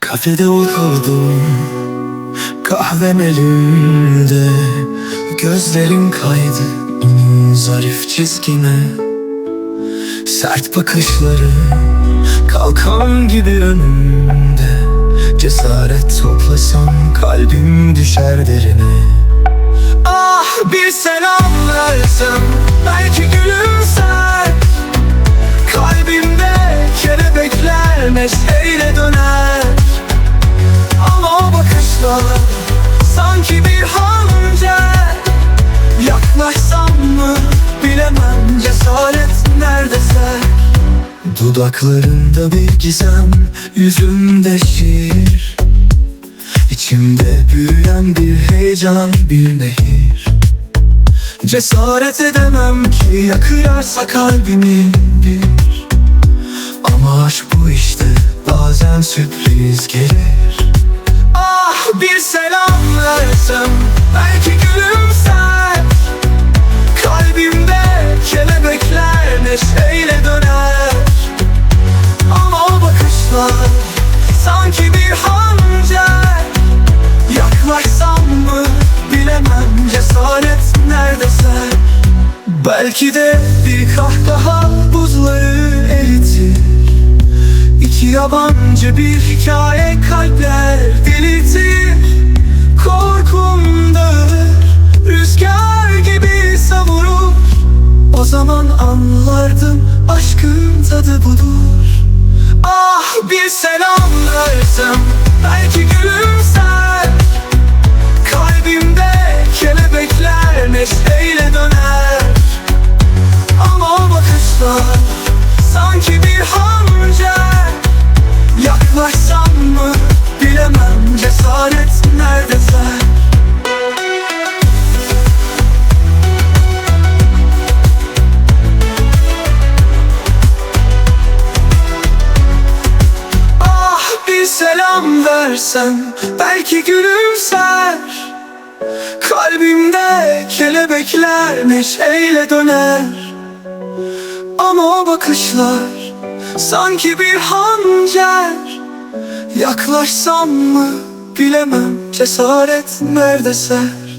Kafede oturdum Kahvem elimde Gözlerim kaydı zarif çizgine. Sert bakışları Kalkan gibi önümde Cesaret toplasam kalbim düşer derine. Ah bir selam versem Belki gülümser. Kalbimde kelebekler neşeyle döner sanki bir hançer Yaklaşsam mı bilemem cesaret neredeyse. Dudaklarında bir gizem, yüzümde şiir. İçimde büyüyen bir heyecan, bir nehir. Cesaret edemem ki yakıyorsa kalbimi bir. Ama aşk versem belki gülümser. Kalbimde kelebekler neşeyle döner. Ama o bakışlar sanki bir hançer Yaklaşsam mı bilemem cesaret neredeyse. Belki de bir kahkaha buzları eritir. İki yabancı bir hikaye kalpler diriltir anlardım aşkın tadı budur selam versen belki gülümser. Kalbimde kelebekler neşeyle döner. Ama o bakışlar sanki bir hançer Yaklaşsam mı bilemem cesaret nerede ser